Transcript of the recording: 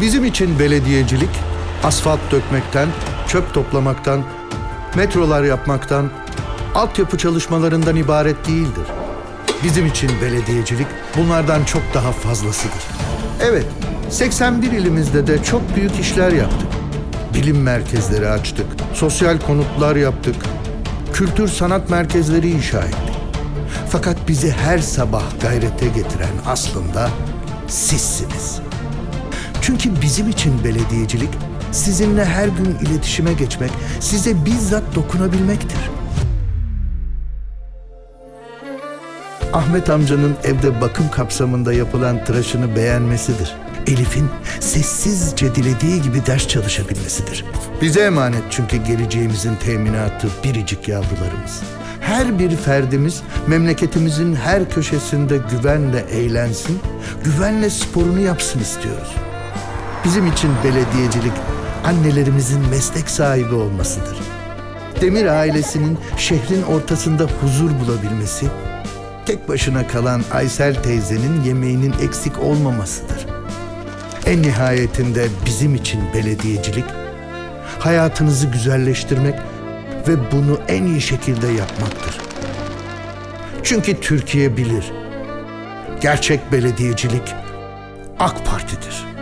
Bizim için belediyecilik asfalt dökmekten, çöp toplamaktan, metrolar yapmaktan, altyapı çalışmalarından ibaret değildir. Bizim için belediyecilik bunlardan çok daha fazlasıdır. Evet, 81 ilimizde de çok büyük işler yaptık. Bilim merkezleri açtık, sosyal konutlar yaptık, kültür sanat merkezleri inşa ettik. Fakat bizi her sabah gayrete getiren aslında sizsiniz. Çünkü bizim için belediyecilik sizinle her gün iletişime geçmek, size bizzat dokunabilmektir. Ahmet amcanın evde bakım kapsamında yapılan tıraşını beğenmesidir. Elif'in sessizce dilediği gibi ders çalışabilmesidir. Bize emanet çünkü geleceğimizin teminatı biricik yavrularımız. Her bir ferdimiz memleketimizin her köşesinde güvenle eğlensin, güvenle sporunu yapsın istiyoruz. Bizim için belediyecilik annelerimizin meslek sahibi olmasıdır. Demir ailesinin şehrin ortasında huzur bulabilmesi, tek başına kalan Aysel teyzenin yemeğinin eksik olmamasıdır. En nihayetinde bizim için belediyecilik, hayatınızı güzelleştirmek ve bunu en iyi şekilde yapmaktır. Çünkü Türkiye bilir, gerçek belediyecilik AK Parti'dir.